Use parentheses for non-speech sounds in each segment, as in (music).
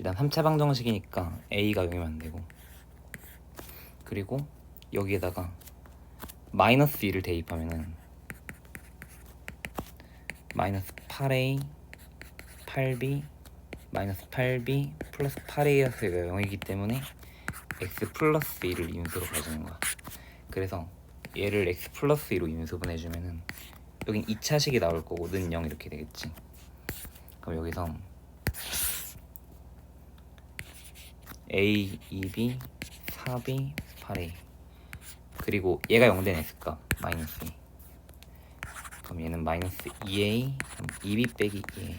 일단 3차 방정식이니까 a가 0이면 안 되고. 그리고 여기에다가 마이너스 2를 대입하면은 마이너스 8a 8b 마이너스 8b 플러스 8a가 0이기 때문에 x 플러스 2를 인수로 가지는 거야. 그래서 얘를 x 플러스 2로 인수분해주면은 여긴 2차식이 나올 거고 는 0 이렇게 되겠지. 그럼 여기서 a 2b 4b 8a 그리고 얘가 0된 x값 마이너스 2 그럼 얘는 마이너스 2a 그럼 2b 빼기 2a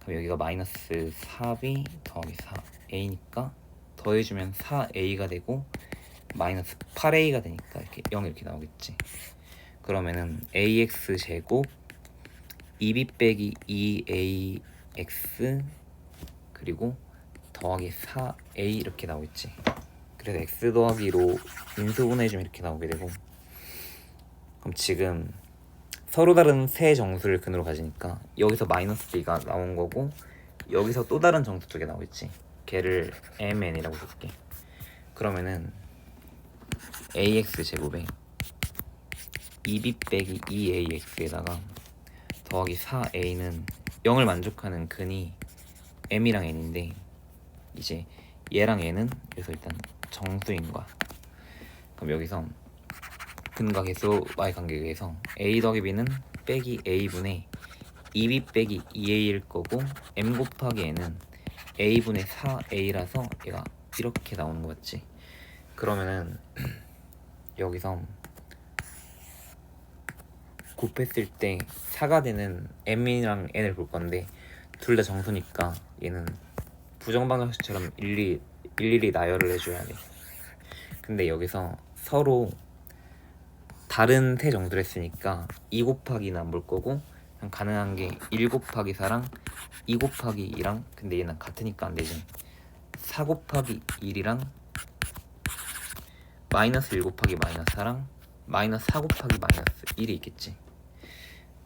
그럼 여기가 마이너스 4b 더하기 4a니까 더해주면 4a가 되고 마이너스 8a가 되니까 이렇게 0 이렇게 나오겠지. 그러면은 ax 제곱 2b 빼기 2ax 그리고 더하기 4a 이렇게 나오겠지. 그래서 x 더하기 로 인수분해주면 이렇게 나오게 되고. 그럼 지금 서로 다른 세 정수를 근으로 가지니까 여기서 마이너스 b가 나온 거고 여기서 또 다른 정수 두 개 나오겠지. 걔를 mn이라고 볼게. 그러면은 ax 제곱에 2b 빼기 2ax에다가 더하기 4a는 0을 만족하는 근이 m이랑 n인데 이제 얘랑 얘는 그래서 일단 정수인 거야 그럼 여기서 근과 계수와의 관계에 의해서 a 더하기 b는 빼기 a분의 2b 빼기 2a일 거고 m 곱하기 n은 a분의 4a라서 얘가 이렇게 나오는 거 맞지? 그러면은 (clears throat) 여기서 곱했을 때 4가 되는 m이랑 n을 볼 건데 둘 다 정수니까 얘는 부정방정식처럼 일일이 일일이 나열을 해줘야 돼. 근데 여기서 서로 다른 세 정도를 했으니까 2 곱하기는 안볼 거고 가능한 게 1 곱하기 4랑 2 곱하기 2랑 근데 얘는 같으니까 안 되지 4 곱하기 1이랑 마이너스 1 곱하기 마이너스 4랑 마이너스 4 곱하기 마이너스 1이 있겠지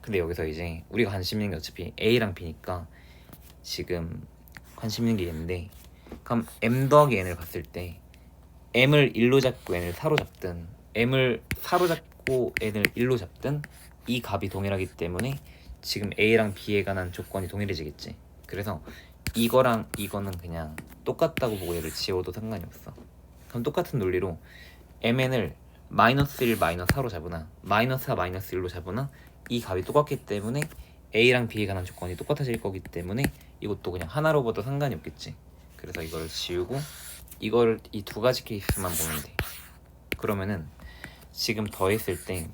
근데 여기서 이제 우리가 관심 있는 게 어차피 A랑 B니까 지금 관심 있는 게 얘인데 그럼 M 더하기 N을 봤을 때 M을 1로 잡고 N을 4로 잡든 M을 4로 잡고 N을 1로 잡든 이 값이 동일하기 때문에 지금 A랑 B에 관한 조건이 동일해지겠지. 그래서 이거랑 이거는 그냥 똑같다고 보고 얘를 지워도 상관이 없어. 그럼 똑같은 논리로 MN을 마이너스 1 마이너스 4로 잡으나 마이너스 4 마이너스 1로 잡으나 이 값이 똑같기 때문에 A랑 B에 관한 조건이 똑같아질 거기 때문에 이것도 그냥 하나로 봐도 상관이 없겠지. 그래서 이걸 지우고 이걸 이 두 가지 케이스만 보면 돼. 그러면은 지금 더했을 때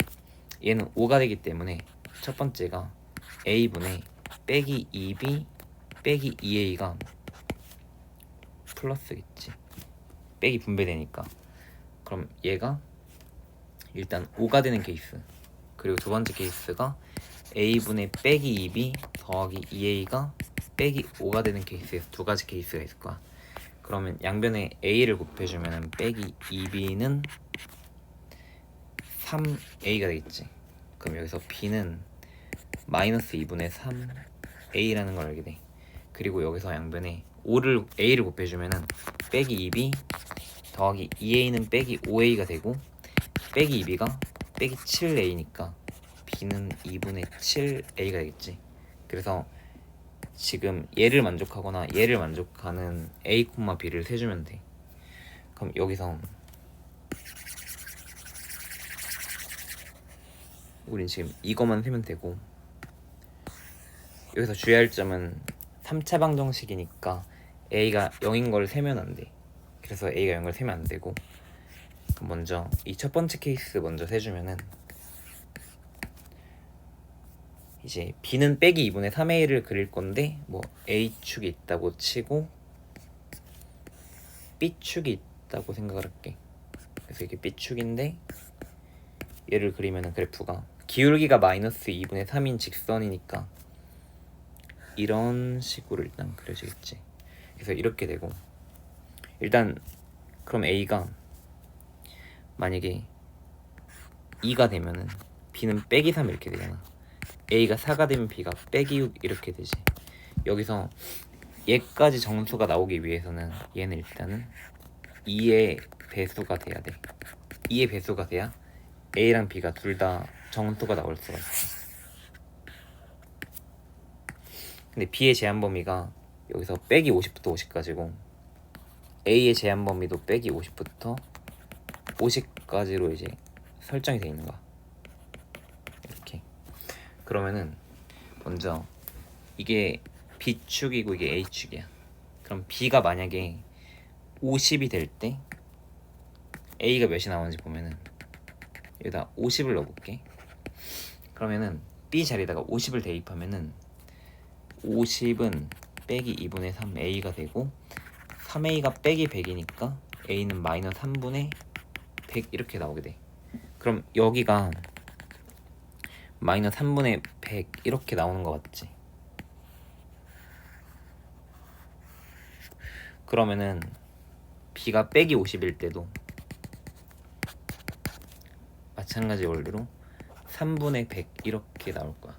얘는 5가 되기 때문에 첫 번째가 A분의 빼기 2B 빼기 2A가 플러스겠지. 빼기 분배되니까. 그럼 얘가 일단 5가 되는 케이스. 그리고 두 번째 케이스가 a분의 빼기 2b 더하기 2a가 빼기 5가 되는 케이스에서 두 가지 케이스가 있을 거야. 그러면 양변에 a를 곱해주면 빼기 2b는 3a가 되겠지. 그럼 여기서 b는 마이너스 2분의 3a라는 걸 알게 돼. 그리고 여기서 양변에 5를 a를 곱해주면은 빼기 2b 더하기 2a는 빼기 5a가 되고 빼기 2b가 빼기 7a니까 b는 2분의 7a가 되겠지. 그래서 지금 얘를 만족하거나 얘를 만족하는 a, b를 세주면 돼 그럼 여기서 우린 지금 이거만 세면 되고 여기서 주의할 점은 3차 방정식이니까 a가 0인 걸 세면 안 돼. 그래서 a가 0을 세면 안 되고 먼저 이 첫 번째 케이스 먼저 세주면은 이제 b는 빼기 2분의 3a를 그릴 건데 뭐 a축이 있다고 치고 b축이 있다고 생각을 할게. 그래서 이게 b축인데 얘를 그리면은 그래프가 기울기가 마이너스 2분의 3인 직선이니까 이런 식으로 일단 그려지겠지. 그래서 이렇게 되고 일단 그럼 A가 만약에 2가 되면은 B는 빼기 3 이렇게 되잖아. A가 4가 되면 B가 빼기 6 이렇게 되지. 여기서 얘까지 정수가 나오기 위해서는 얘는 일단은 2의 배수가 돼야 돼 2의 배수가 돼야 A랑 B가 둘 다 정수가 나올 수가 있어 근데 B의 제한 범위가 여기서 빼기 50부터 50까지고 A의 제한 범위도 빼기 50부터 50까지로 이제 설정이 돼 있는 거야. 그러면은 먼저 이게 B축이고 이게 A축이야. 그럼 B가 만약에 50이 될 때 A가 몇이 나오는지 보면은 여기다 50을 넣어볼게. 그러면은 B 자리에다가 50을 대입하면은 50은 빼기 2분의 3 A가 되고 3A가 빼기 100이니까 A는 마이너스 3분의 100 이렇게 나오게 돼. 그럼 여기가 마이너스 3분의 100 이렇게 나오는 거 같지? 그러면은 B가 빼기 50일 때도 마찬가지 원리로 3분의 100 이렇게 나올 거야.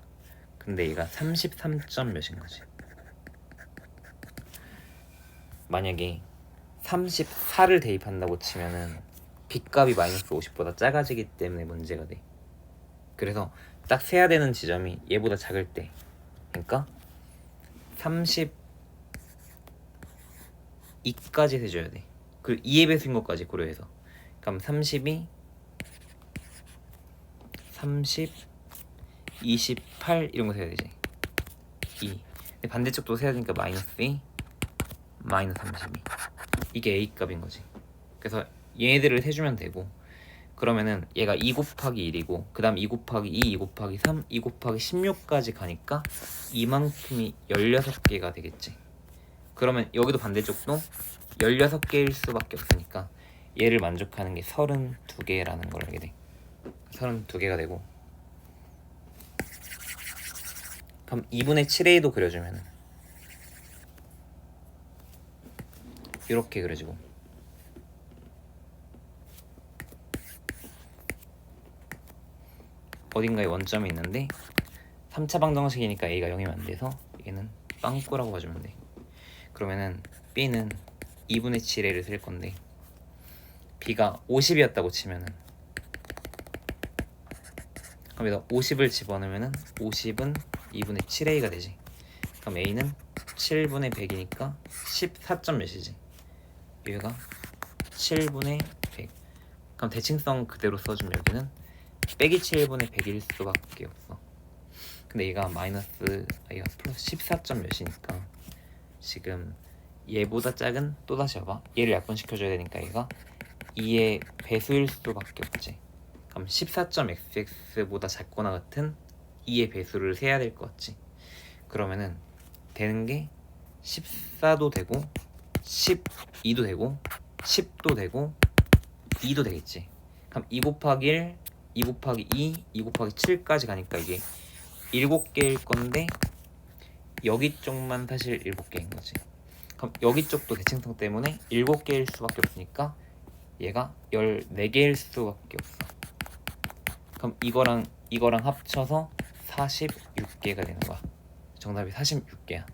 근데 얘가 33점 몇인 거지. 만약에 34를 대입한다고 치면은 B값이 마이너스 50보다 작아지기 때문에 문제가 돼. 그래서 딱 세야 되는 지점이 얘보다 작을 때. 그러니까 32까지 세줘야 돼. 그 2의 배수인 것까지 고려해서. 그럼 32 30 28 이런 거 세야 되지. 2. 근데 반대쪽도 세야 되니까 마이너스 2 마이너스 32 이게 A 값인 거지 그래서 얘네들을 세주면 되고 그러면은 얘가 2 곱하기 1이고 그 다음 2 곱하기 2, 2 곱하기 3, 2 곱하기 16까지 가니까 이만큼이 16개가 되겠지. 그러면 여기도 반대쪽도 16개일 수밖에 없으니까 얘를 만족하는 게 32개라는 걸 알게 돼. 32개가 되고. 그럼 2분의 7a도 그려주면은 이렇게 그려지고 어딘가에 원점이 있는데 3차 방정식이니까 a가 0이면 안 돼서 얘는 빵꾸라고 봐주면 돼. 그러면은 b는 2분의 7a를 쓸 건데 b가 50이었다고 치면은 그럼 여기다 50을 집어넣으면은 50은 2분의 7a가 되지. 그럼 a는 7분의 100이니까 14점 몇이지? 여기가 7분의 100 그럼 대칭성 그대로 써주면 여기는 빼기 7분의 100일 수밖에 없어. 근데 얘가 마이너스 아, 얘가 플러스 14 점 몇이니까 지금 얘보다 작은 또 다시 봐봐. 얘를 약분시켜줘야 되니까 얘가 2의 배수일 수밖에 없지. 그럼 14.xx보다 작거나 같은 2의 배수를 세야 될 것 같지. 그러면은 되는 게 14도 되고 12도 되고 10도 되고 2도 되겠지. 그럼 2 곱하기 1, 2 곱하기 2, 2 곱하기 7까지 가니까 이게 7개일 건데 여기 쪽만 사실 7개인 거지. 그럼 여기 쪽도 대칭성 때문에 7개일 수밖에 없으니까 얘가 14개일 수밖에 없어. 그럼 이거랑 이거랑 합쳐서 46개가 되는 거야. 정답이 46개야